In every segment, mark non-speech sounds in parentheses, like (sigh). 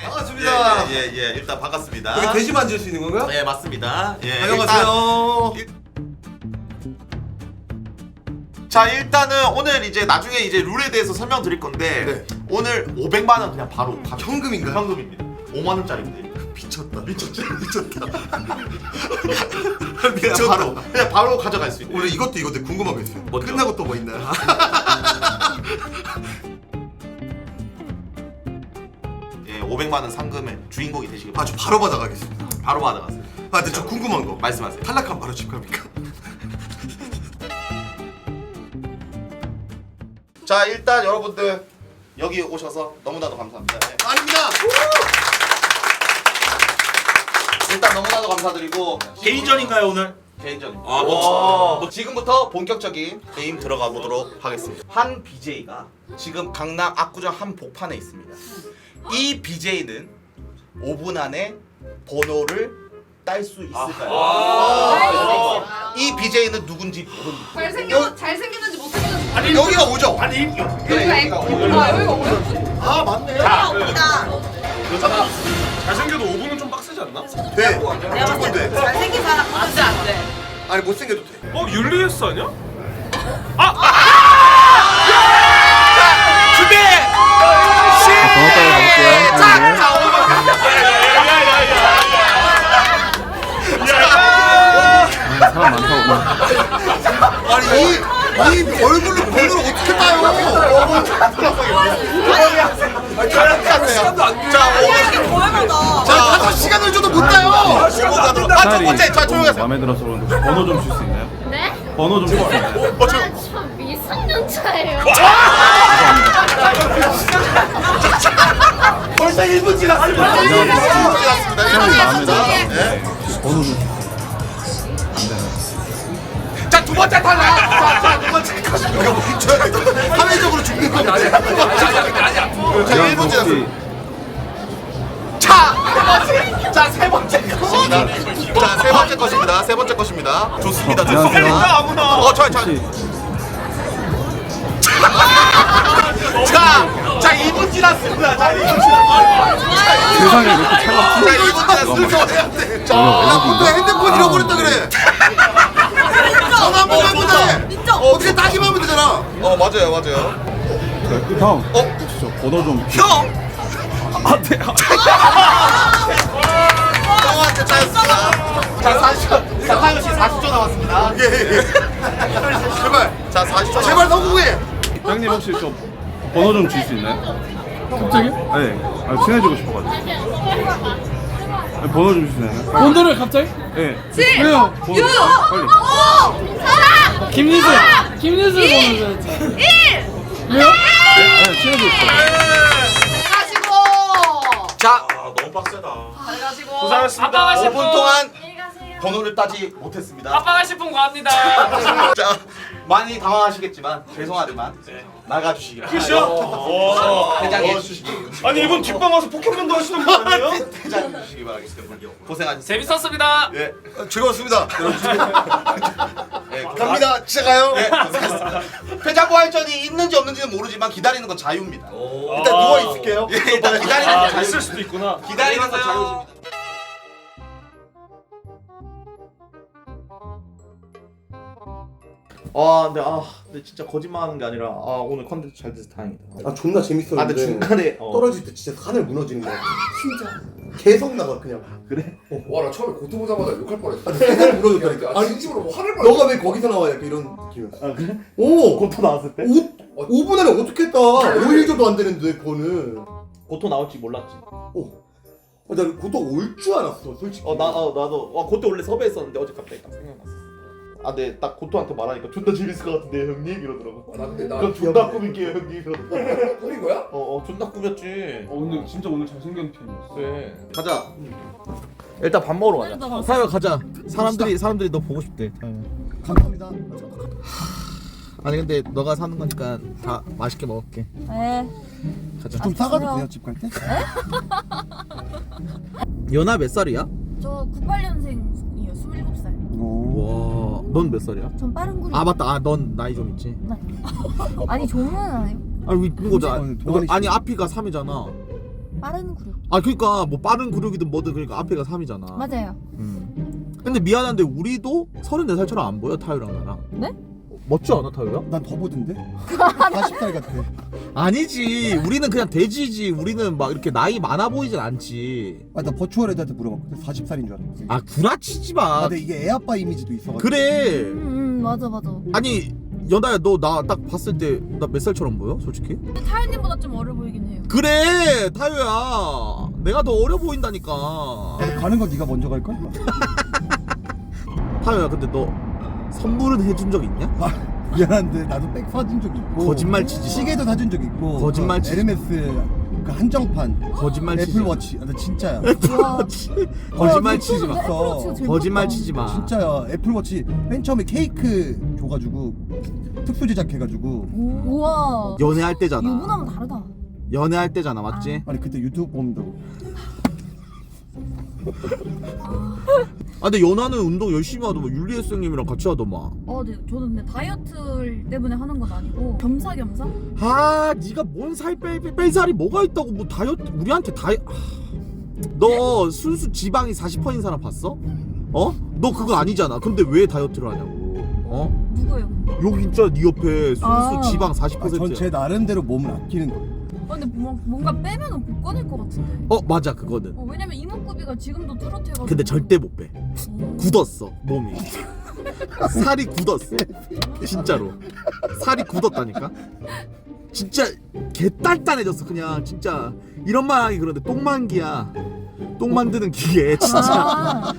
반갑습니다. 예, 예, 예, 일단 반갑습니다. 여기 돼지 만질 수 있는 건가요? 예, 맞습니다. 예, 안녕하세요. 일단- 자, 일단은 오늘 이제 나중에 이제 룰에 대해서 설명드릴 건데 네. 오늘 500만 원 그냥 바로 가- 현금인가요? 현금입니다. 5만 원짜리인데. 미쳤다. 미쳤다. (laughs) 미쳤다. 그냥 미쳤다. 바로 그냥 바로 가져갈 수 있는. 원래 이것도 이것도 궁금한 거 있어요. 뭐죠? 끝나고 또 뭐 있나요? (laughs) 500만 원 상금의 주인공이 되시길 아, 저 바로 받아가겠습니다. 바로 받아가세요. 아, 근데 저 궁금한 거. 말씀하세요. 탈락하면 바로 집 갑니까? (laughs) 자, 일단 여러분들 여기 오셔서 너무나도 감사합니다. 예. 아닙니다. 일단 너무나도 감사드리고 개인전인가요 오늘? 개인전. 아, 멋지다. 뭐 지금부터 본격적인 게임 들어가 보도록 하겠습니다. 한 BJ가 지금 강남 압구정 한 복판에 있습니다. 이 BJ는 5분 안에 번호를 딸 수 있을까요? 이 BJ는 누군지 모릅니다. 잘생겨 잘생겼는지 못생겼는지 아니 여기가 오죠? 아니 여기가 X 아 여기가 뭐야? 아 맞네. 여기다 잘생겨도 5분은 좀 빡세지 않나? 돼. 무조건 돼. 잘생긴 사람 안돼 안돼 아니 못생겨도 돼. 어 율리에스 아니야? 준비. 자, 이게 뭐야 자, 다섯 시간을 줘도 못 따요. 아, 두 번째, 자, 조용히 하세요. 마음에 들어서 그러는데 번호 좀 줄 수 있나요? 네? 번호 좀 줄 수 있나요? 어, 저, 저 미성년자예요. 벌써 1분 지났습니다. 지났습니다. 사람이 마음에 들어서 예. 번호 좀 자, 두 번째 탈락. 자, 자, 두 번째. 사회적으로 죽는 건아 자, 그냥 1분 지났습니다. 혹시 자, 자, 세 번째 것입니다. 자, 세 번째 것입니다. 세 번째 것입니다. 좋습니다. 좋습니다. 아무나. 어, 저, 저. 자, 자, 2분 지났습니다. 자, 2분 지났습니다. 세상에 왜 이렇게 차갑지? 자, 2분 지났습니다. 자, 야, 근데 핸드폰 잃어버렸다 그래. 전화 한 번만 하면 돼. 인정 어떻게 따기만 하면 되잖아. 어, 맞아요, 맞아요. 형, 어? 저 번호 좀. 형! 아, 네. 형한테 차였습니다. 자, 40초. 자, 타요 씨 40초 남았습니다. 예, 예. 제발. 자, 40초. 제발 성공해. 형님 혹시 저 번호 좀 줄 수 있나요? 갑자기? 네. 아, 친해지고 싶어가지고. 네, 번호 좀줄수 있나요? 번호를 갑자기? 네. 왜요? 번호 빨리. 오 김유수! 김유수 번호 줘야지 왜요? 네. 가시고 자, 아 너무 빡세다. 잘 가시고 고생하셨습니다. 5분 동안. 번호를 따지 못했습니다. 아빠가 싶은 거 합니다 자, 많이 당황하시겠지만 죄송하지만 나가주시기 바랍니다. 끝이야? 퇴장해 주시기 아니 이분 뒷방 와서 포켓몬도 하시는 분 아니에요? 퇴장해 주시기 바라겠습니다. 고생하셨습니다. 재밌었습니다 예, 즐거웠습니다. 예, 갑니다. 시작해요. 네, 고생하셨습니다. 패자부활전이 있는지 없는지는 모르지만 기다리는 건 자유입니다. 일단 누워 있을게요. 예, 일단 기다리는 아건 자유. 있을 수도 있구나. 기다리는 건 자유입니다. 아, 근데 아, 근데 진짜 거짓말하는 게 아니라 아 오늘 컨텐츠 잘 돼서 다행이다. 아 존나 재밌었는데. 아, 근데 중간에 어. 떨어질 때 진짜 하늘 무너지는 거야. 진짜. 계속 나가 그냥. 그래? 와나 처음에 고토 보자마자 욕할 뻔했어. 아, 하늘 무너졌다니까. 아 아니 진심으로 뭐 화를 뻔했어. 너가 왜 거기서 나와 약간 이런 느낌이었어. 아 그래? 오. 고토 나왔을 때? 5, 5분 안에 어떻게 따? 5일 줘도 안 되는데 그거는. 고토 나올지 몰랐지. 어. 아, 나 고토 올줄 알았어 솔직히. 어, 나, 어, 나도 와 고토 원래 섭외했었는데 어제 갑자기 딱 생각났어. 아, 근데 딱 고토한테 말하니까 존나 재밌을 것 같은데 형님 이러더라고. 아, 나 근데 나 그럼 존나 꾸밀게요 형님 이러더라고. (laughs) 꾸민 거야? 어, 어, 존나 꾸몄지. 어, 근데 진짜 오늘 잘생긴 편이었어. 그래. 가자. 일단 밥 먹으러 가자. 사요 가자. 사람들이 사람들이 너 보고 싶대. 감사합니다. 아니 근데 너가 사는 거니까 다 맛있게 먹을게. 네 가자. 좀 사가도 돼요 집 갈 때? 연아 몇 살이야? 저 98년생이에요. 27살. 와, 넌 몇 살이야? 전 빠른 구리. 아 맞다. 아, 넌 나이 좀 있지. (laughs) 아니 종은 아니고. 아니 왜 그거잖아. 아니, 동안이 아니 앞이가 3이잖아. 빠른 구력. 아 그러니까 뭐 빠른 구력이든 뭐든 그러니까 앞에가 3이잖아. 맞아요. 음. 근데 미안한데 우리도 34살처럼 안 보여 타요랑 나랑. 네? 멋지 않아 타요야? 난더 보던데? (laughs) 40살 같아. 아니지. 우리는 그냥 돼지지. 우리는 막 이렇게 나이 많아 보이진 않지. 아, 나 버추얼 애들한테 물어봤거든. 40살인 줄 알았지. 아 구라치지 마. 아, 근데 이게 애아빠 이미지도 있어가지고. 그래. 음, 음 맞아 맞아. 아니 연아야 너 나 딱 봤을 때 나 몇 살처럼 보여? 솔직히? 타연님보다 좀 어려 보이긴 해요. 그래 타요야. 내가 더 어려 보인다니까. 야, 가는 건 네가 먼저 갈걸? (laughs) 타요야 근데 너 선물은 해준 적 있냐? 아, 미안한데 나도 백 사준 적 있고. 거짓말 치지 마. 시계도 사준 적 있고. 거짓말 그 치지 에르메스 그 한정판. 거짓말 치지 마. 애플워치. 아, 나 진짜야. 애플워치. 거짓말 치지 마. 거짓말. 치지 마. 진짜야. 애플워치 맨 처음에 케이크 줘가지고 특수 제작해가지고. 우와. 연애할 때잖아. 유부남은 다르다. 연애할 때잖아, 맞지? 아니 그때 유튜브 본다고. 아 근데 연하는 운동 열심히 하더만 윤리 선생님이랑 같이 하더만. 어, 네, 저는 근데 다이어트 때문에 하는 건 아니고 겸사겸사? 아, 네가 뭔 살뺄뺄 살이 뭐가 있다고 뭐 다이어트 우리한테 다이. 아, 너 순수 지방이 40%인 사람 봤어? 어? 너 그거 아니잖아. 근데 왜 다이어트를 하냐고. 어? 누구예요? 여기 진짜 네 옆에 순수 아. 지방 아, 40%야. 전 제 나름대로 몸을 아끼는 거예요. 어, 근데 뭐, 뭔가 빼면은 못 꺼낼 것 같은데. 어, 맞아 그거는. 어, 왜냐면 이목구비가 지금도 뚜렷해가지고. 근데 절대 못 빼. 어. 굳었어 몸이. 살이 굳었어. 진짜로. 살이 굳었다니까. 진짜 개 단단해졌어 그냥 진짜 이런 말 하기 그런데 똥만기야. 똥 만드는 기계 진짜. 아,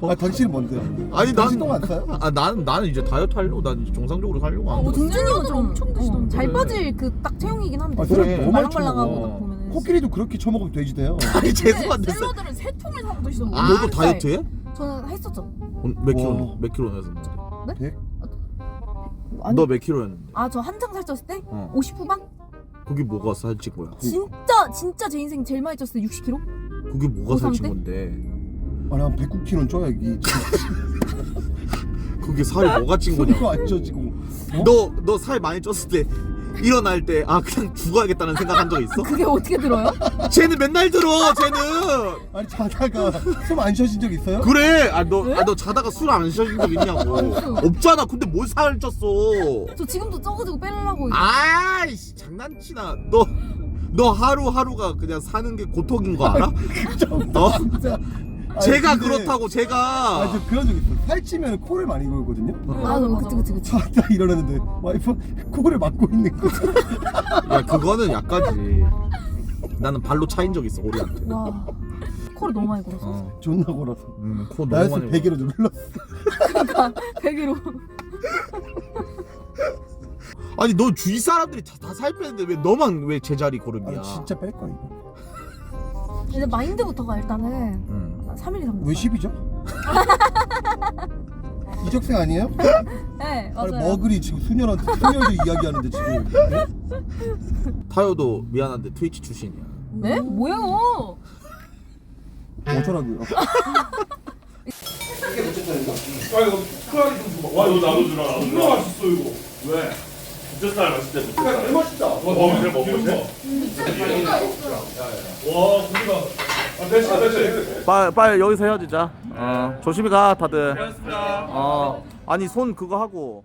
아 당신은 뭔데요? 아니 당신 난 똥안 싸요? 아 나는 나는 이제 다이어트 하려고 난 이제 정상적으로 살려고 어, 하는 거야. 등준이는 좀 엄청 드시던데. 잘 빠질 그 딱 체형이긴 한데. 아, 그래, 너무 많이 말랑말랑하고 쳐먹어. 딱 보면은. 코끼리도 그렇게 처먹으면 돼지 돼요. 아니 죄송한데 샐러드를 세 통을 사고 드시던 아, 너도 다이어트 해? 저는 했었죠. 어, 몇 킬로 와. 몇 킬로였는데? 아니, 너몇 킬로였는데? 아, 저 한창 살쪘을 때? 어. 50 후반? 그게 뭐가 살찐 거야? 진짜 진짜 제 인생 제일 많이 쪘을 때 60kg? 그게 뭐가 고3 살찐 때? 건데? 아니 한 109kg는 쪄야 이게 (laughs) 그게 살이 뭐가 찐 거냐? 소리가 안 쪄지고. 어? 너 너 살 많이 쪘을 때 일어날 때 아 그냥 죽어야겠다는 생각한 적 있어? 그게 어떻게 들어요? 쟤는 맨날 들어 쟤는 아니 자다가 숨 안 쉬어진 적 있어요? 그래 아 너 아 너 자다가 술안 쉬어진 적 있냐고. 없잖아 근데 뭘살 쪘어 저 지금도 쪄가지고 빼려고 아이씨 장난치나 너 너 하루하루가 그냥 사는 게 고통인 거 알아? (laughs) 어? 아니, 제가 근데- 그렇다고 제가 아, 저 그런 적 있어. 살찌면 코를 많이 골거든요. 맞아 그치 그치 그치 자다 일어났는데 와이프 코를 막고 있는 거. (laughs) 야 그거는 약간지 나는 발로 차인 적 있어 오리한테 와 코를 너무 많이 골어서 어. 존나 골아서. 음, 코 너무 나였으면 많이 베개로 눌렀어. 베개로 (laughs) 아니 너 주위 사람들이 다 살 빼는데 왜 너만 왜 제자리 고름이야 아 진짜 뺄 거야 이거. 근데 마인드부터가 일단은 응. 3일 이상 왜 10이죠? (laughs) 이적생 아니에요? (laughs) 네 아니 맞아요 머글이 지금 수녀한테 수녀도 이야기하는데 지금. 네? (laughs) 타요도 미안한데 트위치 출신이야 네? 뭐예요? 어쩌라고요? 아 이거 크라리 좀 줘봐. 와 이거 나도 주라. 너무 맛있어 이거. 왜? 부처살 맛있대. 부처살 개 맛있다. 와 너무 잘 먹어. 와 고기가. 아 됐어 됐어. 빨리 빨리 여기서 헤어지자 어 조심히 가 다들 고맙습니다. 어 아니 손 그거 하고